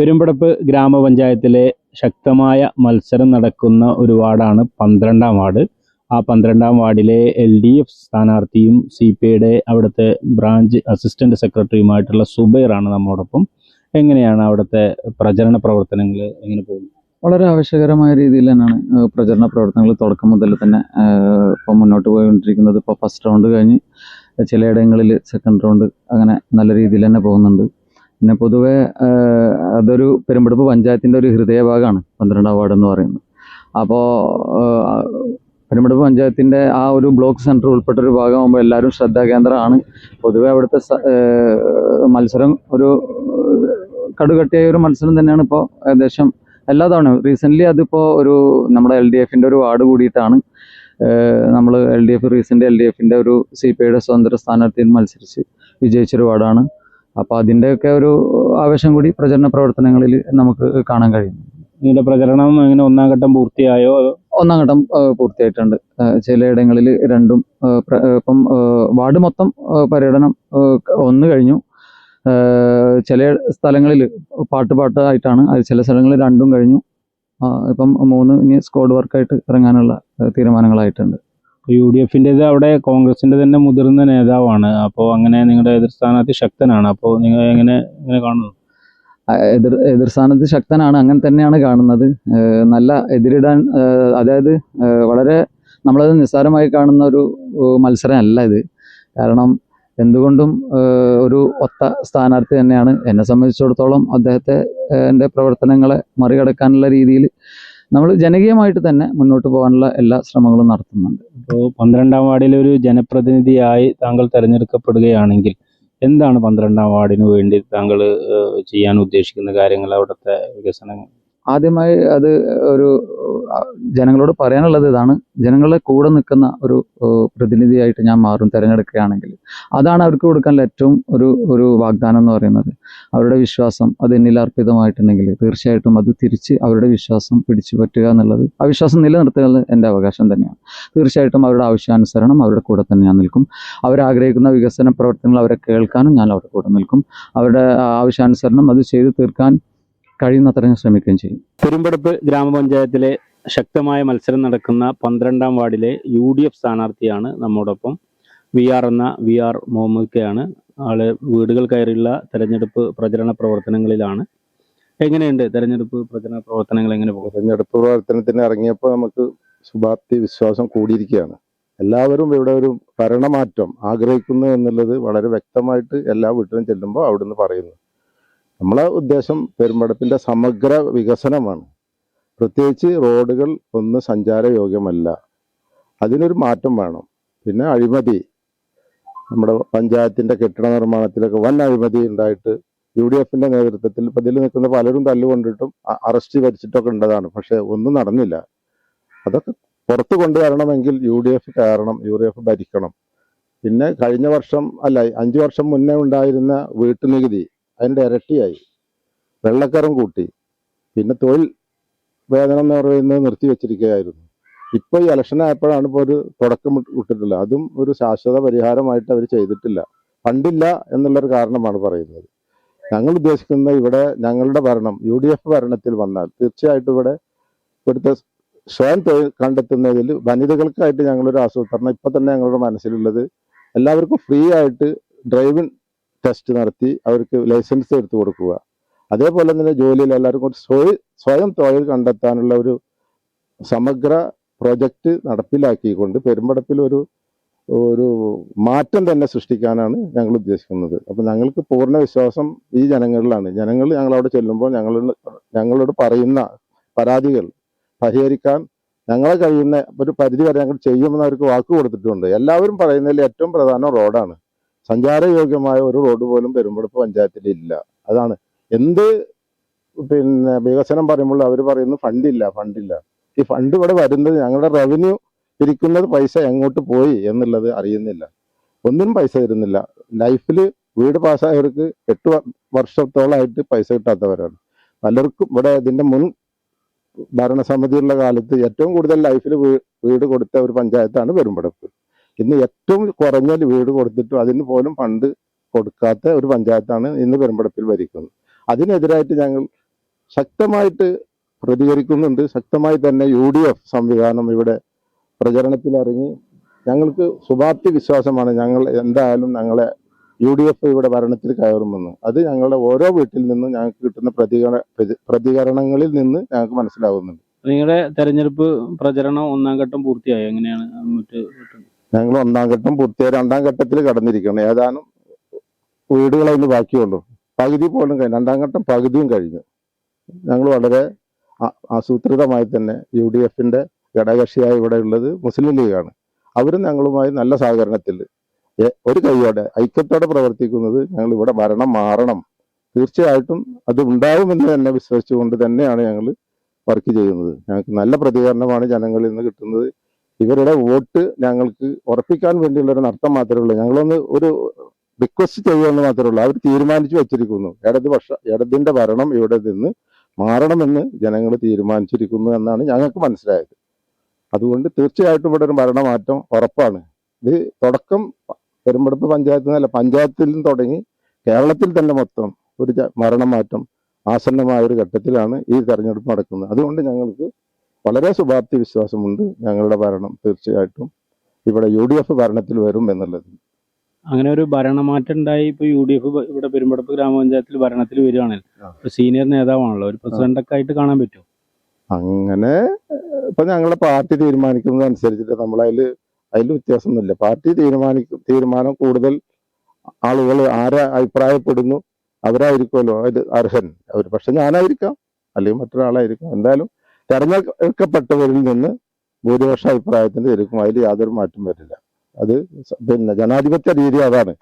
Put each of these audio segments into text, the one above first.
പെരുമ്പടപ്പ് ഗ്രാമപഞ്ചായത്തിലെ ശക്തമായ മത്സരം നടക്കുന്ന ഒരു വാർഡാണ് പന്ത്രണ്ടാം വാർഡ്. ആ പന്ത്രണ്ടാം വാർഡിലെ എൽ ഡി എഫ് സ്ഥാനാർത്ഥിയും സി പി ഐയുടെ അവിടുത്തെ ബ്രാഞ്ച് അസിസ്റ്റന്റ് സെക്രട്ടറിയുമായിട്ടുള്ള സുബൈറാണ് നമ്മോടൊപ്പം. എങ്ങനെയാണ് അവിടുത്തെ പ്രചരണ പ്രവർത്തനങ്ങൾ എങ്ങനെ പോകുന്നത് വളരെ ആവശ്യകരമായ രീതിയിൽ തന്നെയാണ് പ്രചരണ പ്രവർത്തനങ്ങൾ തുടക്കം മുതൽ തന്നെ ഇപ്പോൾ ഇപ്പം മുന്നോട്ട് പോയിക്കൊണ്ടിരിക്കുന്നത്. ഇപ്പോൾ ഫസ്റ്റ് റൗണ്ട് കഴിഞ്ഞ് ചിലയിടങ്ങളിൽ സെക്കൻഡ് റൗണ്ട് അങ്ങനെ നല്ല രീതിയിൽ തന്നെ പോകുന്നുണ്ട്. പിന്നെ പൊതുവെ അതൊരു പെരുമ്പടുപ്പ് പഞ്ചായത്തിന്റെ ഒരു ഹൃദയഭാഗമാണ് പന്ത്രണ്ടാം വാർഡ് എന്ന് പറയുന്നത് അപ്പോൾ പെരുമ്പടുപ്പ് പഞ്ചായത്തിന്റെ ആ ഒരു ബ്ലോക്ക് സെന്റർ ഉൾപ്പെട്ട ഒരു ഭാഗമാകുമ്പോൾ എല്ലാവരും ശ്രദ്ധാകേന്ദ്രമാണ്. പൊതുവെ അവിടുത്തെ മത്സരം ഒരു കടുകട്ടിയായ ഒരു മത്സരം തന്നെയാണ് ഇപ്പോൾ ഏകദേശം എല്ലാ തവണയും. റീസെന്റ്ലി അതിപ്പോൾ ഒരു നമ്മുടെ എൽ ഡി എഫിന്റെ ഒരു വാർഡ് കൂടിയിട്ടാണ് നമ്മൾ L D F recent L D എഫിന്റെ ഒരു സി പി ഐയുടെ സ്വതന്ത്ര സ്ഥാനാർത്ഥിയിൽ മത്സരിച്ച് വിജയിച്ചൊരു വാർഡാണ്. അപ്പോൾ അതിന്റെയൊക്കെ ഒരു ആവേശം കൂടി പ്രചരണ പ്രവർത്തനങ്ങളിൽ നമുക്ക് കാണാൻ കഴിയുന്നു നിങ്ങളുടെ പ്രചരണം എങ്ങനെ ഒന്നാം ഘട്ടം പൂർത്തിയായോ ഒന്നാം ഘട്ടം പൂർത്തിയായിട്ടുണ്ട്. ചിലയിടങ്ങളിൽ രണ്ടും ഇപ്പം വാർഡ് മൊത്തം പര്യടനം ഒന്ന് കഴിഞ്ഞു. ചില സ്ഥലങ്ങളിൽ പാട്ട് പാട്ടായിട്ടാണ് അത് ചില സ്ഥലങ്ങളിൽ രണ്ടും കഴിഞ്ഞു. ഇപ്പം മൂന്ന് ഇനി സ്ക്വാഡ് വർക്കായിട്ട് ഇറങ്ങാനുള്ള തീരുമാനങ്ങളായിട്ടുണ്ട്. യു ഡി എഫിന്റെത് അവിടെ കോൺഗ്രസിന്റെ തന്നെ മുതിർന്ന നേതാവാണ്. അപ്പോൾ അങ്ങനെ നിങ്ങളുടെ എതിർ സ്ഥാനാർത്ഥി ശക്തനാണ്. അപ്പോൾ നിങ്ങൾ എങ്ങനെ എങ്ങനെ കാണുന്നു? എതിർ എതിർ സ്ഥാനത്ത് ശക്തനാണ്. അങ്ങനെ തന്നെയാണ് കാണുന്നത്. നല്ല എതിരിടാൻ അതായത് വളരെ നമ്മളത് നിസ്സാരമായി കാണുന്ന ഒരു മത്സരമല്ല ഇത്. കാരണം എന്തുകൊണ്ടും ഒരു ഒത്ത സ്ഥാനാർത്ഥി തന്നെയാണ്. എന്നെ സംബന്ധിച്ചിടത്തോളം അദ്ദേഹത്തെ എന്റെ പ്രവർത്തനങ്ങളെ മറികടക്കാനുള്ള രീതിയിൽ നമ്മൾ ജനകീയമായിട്ട് തന്നെ മുന്നോട്ട് പോകാനുള്ള എല്ലാ ശ്രമങ്ങളും നടത്തുന്നുണ്ട്. ഇപ്പോൾ പന്ത്രണ്ടാം വാർഡിലെ ഒരു ജനപ്രതിനിധിയായി താങ്കൾ തിരഞ്ഞെടുക്കപ്പെടുകയാണെങ്കിൽ എന്താണ് പന്ത്രണ്ടാം വാർഡിന് വേണ്ടി താങ്കൾ ചെയ്യാൻ ഉദ്ദേശിക്കുന്ന കാര്യങ്ങൾ അവിടുത്തെ വികസനങ്ങൾ ആദ്യമായി അത് ഒരു ജനങ്ങളോട് പറയാനുള്ളത് ഇതാണ്. ജനങ്ങളെ കൂടെ നിൽക്കുന്ന ഒരു പ്രതിനിധിയായിട്ട് ഞാൻ മാറും തിരഞ്ഞെടുക്കുകയാണെങ്കിൽ. അതാണ് അവർക്ക് കൊടുക്കാനുള്ള ഏറ്റവും ഒരു ഒരു വാഗ്ദാനം എന്ന് പറയുന്നത്. അവരുടെ വിശ്വാസം അത് എന്നിൽ അർപ്പിതമായിട്ടുണ്ടെങ്കിൽ തീർച്ചയായിട്ടും അത് തിരിച്ച് അവരുടെ വിശ്വാസം പിടിച്ചു പറ്റുക എന്നുള്ളത് ആ വിശ്വാസം നിലനിർത്തുക എന്റെ അവകാശം തന്നെയാണ്. തീർച്ചയായിട്ടും അവരുടെ ആവശ്യാനുസരണം അവരുടെ കൂടെ തന്നെ ഞാൻ നിൽക്കും. അവരാഗ്രഹിക്കുന്ന വികസന പ്രവർത്തനങ്ങൾ അവരെ കേൾക്കാനും ഞാൻ അവരുടെ കൂടെ നിൽക്കും. അവരുടെ ആവശ്യാനുസരണം അത് ചെയ്തു തീർക്കാൻ കഴിയുന്നത്ര ഞാൻ ശ്രമിക്കുകയും ചെയ്യും. പെരുമ്പടപ്പ് ഗ്രാമപഞ്ചായത്തിലെ ശക്തമായ മത്സരം നടക്കുന്ന പന്ത്രണ്ടാം വാർഡിലെ യു ഡി എഫ് സ്ഥാനാർത്ഥിയാണ് നമ്മോടൊപ്പം വി ആർ എന്ന വി ആർ മുഹമ്മദ് കെ ആണ് ആൾ വീടുകൾ കയറിയുള്ള തെരഞ്ഞെടുപ്പ് പ്രചരണ പ്രവർത്തനങ്ങളിലാണ്. എങ്ങനെയുണ്ട് തെരഞ്ഞെടുപ്പ് പ്രചരണ പ്രവർത്തനങ്ങൾ എങ്ങനെ പോകും തെരഞ്ഞെടുപ്പ് പ്രവർത്തനത്തിന് ഇറങ്ങിയപ്പോൾ നമുക്ക് ശുഭാപ്തി വിശ്വാസം കൂടിയിരിക്കുകയാണ്. എല്ലാവരും ഇവിടെ ഒരു ഭരണമാറ്റം ആഗ്രഹിക്കുന്നു എന്നുള്ളത് വളരെ വ്യക്തമായിട്ട് എല്ലാ വീട്ടിലും ചെല്ലുമ്പോൾ അവിടുന്ന് പറയുന്നു. നമ്മളെ ഉദ്ദേശം പെരുമ്പടപ്പിന്റെ സമഗ്ര വികസനമാണ്. പ്രത്യേകിച്ച് റോഡുകൾ ഒന്ന് സഞ്ചാരയോഗ്യമല്ല. അതിനൊരു മാറ്റം വേണം. പിന്നെ അഴിമതി. നമ്മുടെ പഞ്ചായത്തിന്റെ കെട്ടിട നിർമ്മാണത്തിലൊക്കെ വൻ അഴിമതി ഉണ്ടായിട്ട് യു ഡി എഫിന്റെ നേതൃത്വത്തിൽ ഇപ്പൊ ഇതിൽ നിൽക്കുന്ന പലരും തല്ലുകൊണ്ടിട്ടും അറസ്റ്റ് വരിച്ചിട്ടൊക്കെ ഉണ്ടതാണ്. പക്ഷേ ഒന്നും നടന്നില്ല. അതൊക്കെ പുറത്തു കൊണ്ടുവരണമെങ്കിൽ യു ഡി എഫ് കയറണം യു ഡി എഫ് ഭരിക്കണം. പിന്നെ കഴിഞ്ഞ വർഷം അല്ല അഞ്ചു വർഷം മുന്നേ ഉണ്ടായിരുന്ന വീട്ടുനികുതി. അതിന്റെ ഇരട്ടിയായി. വെള്ളക്കരം കൂട്ടി. പിന്നെ തൊഴിൽ വേതനം എന്ന് പറയുന്നത് നിർത്തിവെച്ചിരിക്കുകയായിരുന്നു ഇപ്പൊ ഈ ഇലക്ഷൻ ആയപ്പോഴാണ് ഇപ്പോൾ ഒരു തുടക്കം വിട്ടിട്ടില്ല അതും ഒരു ശാശ്വത പരിഹാരമായിട്ട് അവർ ചെയ്തിട്ടില്ല. ഫണ്ടില്ല എന്നുള്ളൊരു കാരണമാണ് പറയുന്നത്. ഞങ്ങൾ ഉദ്ദേശിക്കുന്ന ഇവിടെ ഞങ്ങളുടെ ഭരണം യു ഡി എഫ് ഭരണത്തിൽ വന്നാൽ തീർച്ചയായിട്ടും ഇവിടെ ഇവിടുത്തെ സ്വയം തൊഴിൽ കണ്ടെത്തുന്നതിൽ വനിതകൾക്കായിട്ട് ഞങ്ങളൊരു ആസൂത്രണം ഇപ്പൊ തന്നെ ഞങ്ങളുടെ മനസ്സിലുള്ളത് എല്ലാവർക്കും ഫ്രീ ആയിട്ട് ഡ്രൈവിംഗ് ടെസ്റ്റ് നടത്തി അവർക്ക് ലൈസൻസ് എടുത്തു കൊടുക്കുക. അതേപോലെ തന്നെ ജോലിയിൽ എല്ലാവർക്കും സ്വയം തൊഴിൽ കണ്ടെത്താനുള്ള ഒരു സമഗ്ര പ്രൊജക്റ്റ് നടപ്പിലാക്കിക്കൊണ്ട് പെരുമ്പടപ്പിൽ ഒരു ഒരു മാറ്റം തന്നെ സൃഷ്ടിക്കാനാണ് ഞങ്ങൾ ഉദ്ദേശിക്കുന്നത്. അപ്പം ഞങ്ങൾക്ക് പൂർണ വിശ്വാസം ഈ ജനങ്ങളിലാണ്. ജനങ്ങൾ ഞങ്ങളവിടെ ചെല്ലുമ്പോൾ ഞങ്ങൾ ഞങ്ങളോട് പറയുന്ന പരാതികൾ പരിഹരിക്കാൻ ഞങ്ങളെ കഴിയുന്ന ഒരു പരിധി വരെ ഞങ്ങൾ ചെയ്യുമെന്ന് അവർക്ക് വാക്ക് കൊടുത്തിട്ടുണ്ട്. എല്ലാവരും പറയുന്നതിൽ ഏറ്റവും പ്രധാനം റോഡാണ്. സഞ്ചാരയോഗ്യമായ ഒരു റോഡ് പോലും പെരുമ്പടപ്പ് പഞ്ചായത്തിൽ ഇല്ല. അതാണ്. എന്ത് പിന്നെ വികസനം പറയുമ്പോൾ അവർ പറയുന്നു ഫണ്ടില്ല ഫണ്ടില്ല ഈ ഫണ്ട് ഇവിടെ വരുന്നത് ഞങ്ങളുടെ റവന്യൂ പിരിക്കുന്നത് പൈസ എങ്ങോട്ട് പോയി എന്നുള്ളത് അറിയുന്നില്ല. ഒന്നിനും പൈസ തരുന്നില്ല. ലൈഫിൽ വീട് പാസ്സായവർക്ക് എട്ട് വർഷത്തോളമായിട്ട് പൈസ കിട്ടാത്തവരാണ്. പലർക്കും ഇവിടെ ഇതിന്റെ മുൻ ഭരണസമിതിയുള്ള കാലത്ത് ഏറ്റവും കൂടുതൽ ലൈഫിൽ വീട് കൊടുത്ത ഒരു പഞ്ചായത്താണ് പെരുമ്പടപ്പ്. ഇന്ന് ഏറ്റവും കുറഞ്ഞ വീട് കൊടുത്തിട്ടും അതിന് പോലും ഫണ്ട് കൊടുക്കാത്ത ഒരു പഞ്ചായത്താണ് ഇന്ന് പെരുമ്പടപ്പിൽ ഭരിക്കുന്നത്. അതിനെതിരായിട്ട് ഞങ്ങൾ ശക്തമായിട്ട് പ്രതികരിക്കുന്നുണ്ട്. ശക്തമായി തന്നെ യു ഡി എഫ് സംവിധാനം ഇവിടെ പ്രചരണത്തിലിറങ്ങി ഞങ്ങൾക്ക് ശുഭാപ്തി വിശ്വാസമാണ്. ഞങ്ങൾ എന്തായാലും ഞങ്ങളെ യു ഡി എഫ് ഇവിടെ ഭരണത്തിൽ കയറുമെന്ന്. അത് ഞങ്ങളുടെ ഓരോ വീട്ടിൽ നിന്നും ഞങ്ങൾക്ക് കിട്ടുന്ന പ്രതികരണ പ്രതികരണങ്ങളിൽ നിന്ന് ഞങ്ങൾക്ക് മനസ്സിലാവുന്നുണ്ട്. നിങ്ങളുടെ തെരഞ്ഞെടുപ്പ് പ്രചരണം ഒന്നാം ഘട്ടം പൂർത്തിയായോ? എങ്ങനെയാണ് മറ്റ് ഞങ്ങൾ ഒന്നാം ഘട്ടം പൂർത്തിയായി രണ്ടാം ഘട്ടത്തിൽ കടന്നിരിക്കണം ഏതാനും വീടുകളൊന്ന് ബാക്കിയുള്ളൂ. പകുതി പോലും കഴിഞ്ഞു. രണ്ടാം ഘട്ടം പകുതിയും കഴിഞ്ഞു. ഞങ്ങൾ വളരെ ആസൂത്രിതമായി തന്നെ യു ഡി എഫിന്റെ ഘടകകക്ഷിയായി ഇവിടെ ഉള്ളത് മുസ്ലിം ലീഗാണ്. അവരും ഞങ്ങളുമായി നല്ല സഹകരണത്തിൽ ഒരു കൈയോടെ ഐക്യത്തോടെ പ്രവർത്തിക്കുന്നത് ഞങ്ങൾ ഇവിടെ ഭരണം മാറണം. തീർച്ചയായിട്ടും അത് ഉണ്ടാവുമെന്ന് തന്നെ വിശ്വസിച്ചുകൊണ്ട് തന്നെയാണ് ഞങ്ങൾ വർക്ക് ചെയ്യുന്നത്. ഞങ്ങൾക്ക് നല്ല പ്രതികരണമാണ് ജനങ്ങളിൽ നിന്ന് കിട്ടുന്നത്. ഇവരുടെ വോട്ട് ഞങ്ങൾക്ക് ഉറപ്പിക്കാൻ വേണ്ടിയുള്ള ഒരു മാത്രമേ ഉള്ളൂ. ഞങ്ങളൊന്ന് ഒരു റിക്വസ്റ്റ് ചെയ്യുമെന്ന് മാത്രമേ ഉള്ളൂ അവർ തീരുമാനിച്ചു വെച്ചിരിക്കുന്നു. ഇടതുപക്ഷ ഇടതിന്റെ ഭരണം ഇവിടെ നിന്ന് മാറണമെന്ന് ജനങ്ങൾ തീരുമാനിച്ചിരിക്കുന്നു എന്നാണ് ഞങ്ങൾക്ക് മനസ്സിലായത്. അതുകൊണ്ട് തീർച്ചയായിട്ടും ഇവിടെ ഒരു ഭരണമാറ്റം ഉറപ്പാണ്. ഇത് തുടക്കം പെരുമ്പടപ്പ് പഞ്ചായത്ത് നിന്നല്ല പഞ്ചായത്തിൽ നിന്ന് തുടങ്ങി കേരളത്തിൽ തന്നെ മൊത്തം ഒരു മരണമാറ്റം ആസന്നമായ ഒരു ഘട്ടത്തിലാണ് ഈ തെരഞ്ഞെടുപ്പ് നടക്കുന്നത്. അതുകൊണ്ട് ഞങ്ങൾക്ക് വളരെ ശുഭാപ്തി വിശ്വാസമുണ്ട് ഞങ്ങളുടെ ഭരണം തീർച്ചയായിട്ടും. ഇവിടെ യു ഡി എഫ് ഭരണത്തിൽ വരും എന്നുള്ളത്. അങ്ങനെ ഒരു ഭരണമാറ്റം ഉണ്ടായി ഇപ്പൊ യു ഡി എഫ് ഇവിടെ പെരുമ്പടപ്പ് ഗ്രാമപഞ്ചായത്തിൽ ഭരണത്തിൽ വരികയാണല്ലോ സീനിയർ നേതാവാണല്ലോ ഒരു പ്രസിഡന്റ് ഒക്കെ ആയിട്ട് കാണാൻ പറ്റും അങ്ങനെ ഇപ്പൊ ഞങ്ങളുടെ പാർട്ടി തീരുമാനിക്കുന്നത് അനുസരിച്ചിട്ട് നമ്മൾ അതിൽ അതിൽ വ്യത്യാസമൊന്നുമില്ല. പാർട്ടി തീരുമാനിക്കും തീരുമാനം കൂടുതൽ ആളുകൾ ആരെ അഭിപ്രായപ്പെടുന്നു അവരായിരിക്കുമല്ലോ അത് അർഹൻ. അവർ പക്ഷെ ഞാനായിരിക്കാം അല്ലെങ്കിൽ മറ്റൊരാളായിരിക്കാം. എന്തായാലും തെരഞ്ഞെടുക്കപ്പെട്ടവരിൽ നിന്ന് ഭൂരിപക്ഷ അഭിപ്രായത്തിൽ എടുക്കും അതിൽ യാതൊരു മാറ്റം വരില്ല. അത് പിന്നെ ജനാധിപത്യ രീതി അതാണ്.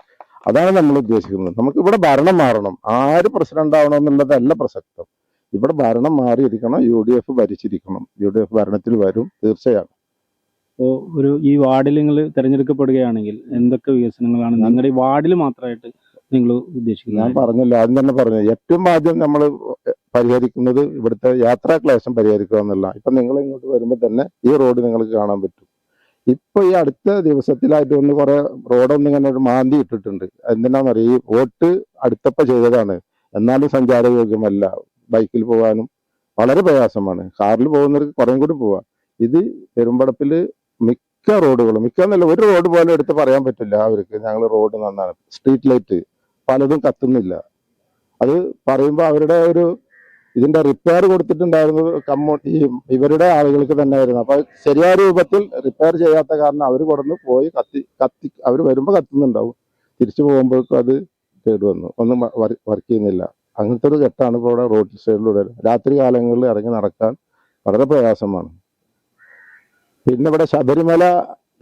അതാണ് നമ്മൾ ഉദ്ദേശിക്കുന്നത്. നമുക്ക് ഇവിടെ ഭരണം മാറണം. ആര് പ്രസിഡന്റ് ആവണം എന്നുള്ളതല്ല പ്രസക്തം. ഇവിടെ ഭരണം മാറിയിരിക്കണം യു ഡി എഫ് ഭരിച്ചിരിക്കണം. യു ഡി എഫ് ഭരണത്തിൽ വരും തീർച്ചയാണ്. ഇപ്പോൾ ഒരു ഈ വാർഡിൽ നിങ്ങൾ തെരഞ്ഞെടുക്കപ്പെടുകയാണെങ്കിൽ എന്തൊക്കെ വികസനങ്ങളാണ്? നിങ്ങളുടെ ഈ വാർഡിൽ മാത്രമായിട്ട് നിങ്ങൾ ഉദ്ദേശിക്കുന്നത്? ഞാൻ പറഞ്ഞല്ലോ. ആദ്യം തന്നെ പറഞ്ഞു ഏറ്റവും ആദ്യം നമ്മൾ പരിഹരിക്കുന്നത് ഇവിടുത്തെ യാത്രാ ക്ലേശം പരിഹരിക്കുക എന്നുള്ള ഇപ്പൊ നിങ്ങൾ ഇങ്ങോട്ട് വരുമ്പോൾ തന്നെ ഈ റോഡ് നിങ്ങൾക്ക് കാണാൻ പറ്റും. ഇപ്പൊ ഈ അടുത്ത ദിവസത്തിലായിട്ട് ഒന്ന് കുറെ റോഡൊന്നും ഇങ്ങനെ ഒരു മാന്തി ഇട്ടിട്ടുണ്ട്. എന്തിനാന്ന് അറിയാം ഈ വോട്ട് അടുത്തപ്പ ചെയ്തതാണ്. എന്നാലും സഞ്ചാരയോഗ്യമല്ല. ബൈക്കിൽ പോകാനും വളരെ പ്രയാസമാണ്. കാറിൽ പോകുന്നവർക്ക് കുറേ കൂടി പോവാം. ഇത് പെരുമ്പടപ്പിൽ മിക്ക റോഡുകളും മിക്ക എന്നല്ല ഒരു റോഡ് പോലും എടുത്ത് പറയാൻ പറ്റില്ല അവർക്ക്. ഞങ്ങൾ റോഡ് നന്നാണ് സ്ട്രീറ്റ് ലൈറ്റ് പലതും കത്തുന്നില്ല. അത് പറയുമ്പോൾ അവരുടെ ഒരു ഇതിന്റെ റിപ്പയർ കൊടുത്തിട്ടുണ്ടായിരുന്നത് കമ്മോ ഈ ഇവരുടെ ആളുകൾക്ക് തന്നെ ആയിരുന്നു അപ്പൊ ശരിയായ രൂപത്തിൽ റിപ്പയർ ചെയ്യാത്ത കാരണം അവർ കൊടുന്ന് പോയി കത്തി കത്തി അവർ വരുമ്പോൾ കത്തുന്നുണ്ടാവും. തിരിച്ചു പോകുമ്പോഴേക്കും അത് കേടുവന്നു ഒന്നും വർക്ക് ചെയ്യുന്നില്ല. അങ്ങനത്തെ ഒരു ഘട്ടമാണ് ഇപ്പോൾ ഇവിടെ റോഡ് സൈഡിലൂടെ രാത്രി കാലങ്ങളിൽ ഇറങ്ങി നടക്കാൻ വളരെ പ്രയാസമാണ്. പിന്നെ ഇവിടെ ശബരിമല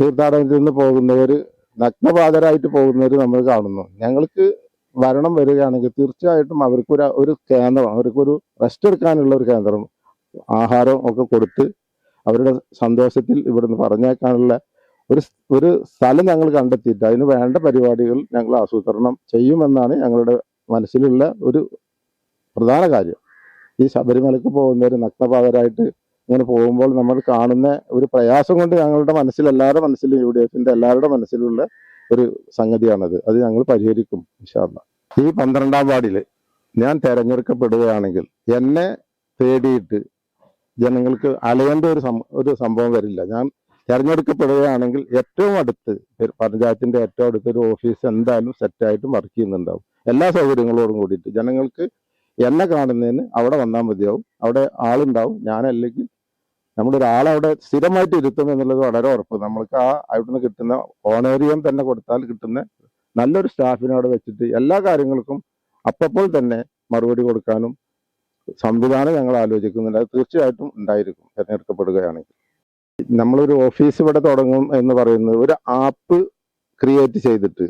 തീർത്ഥാടനത്തിൽ നിന്ന് പോകുന്നവർ നഗ്നപാതരായിട്ട് പോകുന്നവർ നമ്മൾ കാണുന്നു. ഞങ്ങൾക്ക് ഭരണം വരികയാണെങ്കിൽ തീർച്ചയായിട്ടും അവർക്കൊരു ഒരു കേന്ദ്രം അവർക്കൊരു റെസ്റ്റ് എടുക്കാനുള്ള ഒരു കേന്ദ്രം ആഹാരം ഒക്കെ കൊടുത്ത് അവരുടെ സന്തോഷത്തിൽ ഇവിടുന്ന് പറഞ്ഞേക്കാനുള്ള ഒരു ഒരു സ്ഥലം ഞങ്ങൾ കണ്ടെത്തിയിട്ട് അതിന് വേണ്ട പരിപാടികൾ ഞങ്ങൾ ആസൂത്രണം ചെയ്യുമെന്നാണ് ഞങ്ങളുടെ മനസ്സിലുള്ള ഒരു പ്രധാന കാര്യം. ഈ ശബരിമലക്ക് പോകുന്നവർ നഗ്നപാതരായിട്ട് ഇങ്ങനെ പോകുമ്പോൾ നമ്മൾ കാണുന്ന ഒരു പ്രയാസം കൊണ്ട് ഞങ്ങളുടെ മനസ്സിൽ എല്ലാവരുടെ മനസ്സിലും യു ഡി എഫിന്റെ എല്ലാവരുടെ മനസ്സിലുള്ള ഒരു സംഗതിയാണത്. അത് ഞങ്ങൾ പരിഹരിക്കും വിശാല ഈ പന്ത്രണ്ടാം വാർഡിൽ ഞാൻ തെരഞ്ഞെടുക്കപ്പെടുകയാണെങ്കിൽ എന്നെ തേടിയിട്ട് ജനങ്ങൾക്ക് അലയേണ്ട ഒരു ഒരു സംഭവം വരില്ല. ഞാൻ തെരഞ്ഞെടുക്കപ്പെടുകയാണെങ്കിൽ ഏറ്റവും അടുത്ത് പഞ്ചായത്തിന്റെ ഏറ്റവും അടുത്ത് ഒരു ഓഫീസ് എന്തായാലും സെറ്റായിട്ടും വർക്ക് ചെയ്യുന്നുണ്ടാവും. എല്ലാ സൗകര്യങ്ങളോടും കൂടിയിട്ട് ജനങ്ങൾക്ക് എന്നെ കാണുന്നതിന് അവിടെ വന്നാൽ മതിയാവും. അവിടെ ആളുണ്ടാവും. ഞാനല്ലെങ്കിൽ അവിടെ സ്ഥിരമായിട്ട് ഇരുത്തും എന്നുള്ളത് വളരെ ഉറപ്പ്. നമ്മൾക്ക് ആ അവിടുന്ന് കിട്ടുന്ന ഓണേറിയം തന്നെ കൊടുത്താൽ കിട്ടുന്ന നല്ലൊരു സ്റ്റാഫിനെ അവിടെ വെച്ചിട്ട് എല്ലാ കാര്യങ്ങൾക്കും അപ്പപ്പോൾ തന്നെ മറുപടി കൊടുക്കാനും സംവിധാനം ഞങ്ങൾ ആലോചിക്കുന്നുണ്ട്. അത് തീർച്ചയായിട്ടും ഉണ്ടായിരിക്കും തിരഞ്ഞെടുക്കപ്പെടുകയാണെങ്കിൽ. നമ്മളൊരു ഓഫീസ് ഇവിടെ തുടങ്ങും എന്ന് പറയുന്നത് ഒരു ആപ്പ് ക്രിയേറ്റ് ചെയ്തിട്ട്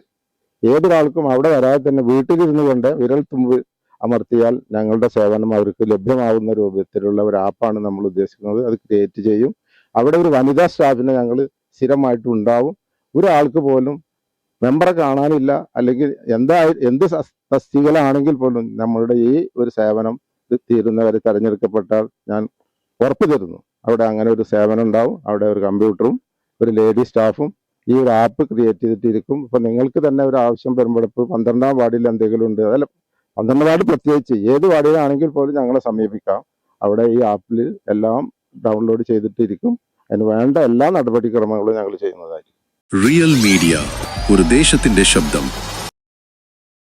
ഏതൊരാൾക്കും അവിടെ വരാതെ തന്നെ വീട്ടിലിരുന്നു കൊണ്ട് വിരൽ തുമ്പ് അമർത്തിയാൽ ഞങ്ങളുടെ സേവനം അവർക്ക് ലഭ്യമാവുന്ന രൂപത്തിലുള്ള ഒരു ആപ്പാണ് നമ്മൾ ഉദ്ദേശിക്കുന്നത്. അത് ക്രിയേറ്റ് ചെയ്യും. അവിടെ ഒരു വനിതാ സ്റ്റാഫിനെ ഞങ്ങൾ സ്ഥിരമായിട്ട് ഉണ്ടാവും. ഒരാൾക്ക് പോലും മെമ്പറെ കാണാനില്ല. അല്ലെങ്കിൽ എന്താ എന്ത് തസ്തികളാണെങ്കിൽ പോലും നമ്മളുടെ ഈ ഒരു സേവനം തീരുന്നവരെ തെരഞ്ഞെടുക്കപ്പെട്ടാൽ ഞാൻ ഉറപ്പു തരുന്നു. അവിടെ അങ്ങനെ ഒരു സേവനം ഉണ്ടാവും. അവിടെ ഒരു കമ്പ്യൂട്ടറും ഒരു ലേഡി സ്റ്റാഫും ഈ ഒരു ആപ്പ് ക്രിയേറ്റ് ചെയ്തിട്ടിരിക്കും. ഇപ്പം നിങ്ങൾക്ക് തന്നെ ഒരു ആവശ്യം വരുമ്പോഴപ്പ് പന്ത്രണ്ടാം വാർഡിൽ എന്തെങ്കിലും ഉണ്ട്. അതല്ല വാർഡ് പ്രത്യേകിച്ച് ഏത് വാർഡിലാണെങ്കിൽ പോലും ഞങ്ങളെ സമീപിക്കാം. അവിടെ ഈ ആപ്പിൽ എല്ലാം ഡൗൺലോഡ് ചെയ്തിട്ടിരിക്കും. അതിന് വേണ്ട എല്ലാ നടപടിക്രമങ്ങളും ഞങ്ങൾ ചെയ്യുന്നതായിരിക്കും. റിയൽ മീഡിയ ഒരു ദേശത്തിന്റെ ശബ്ദം.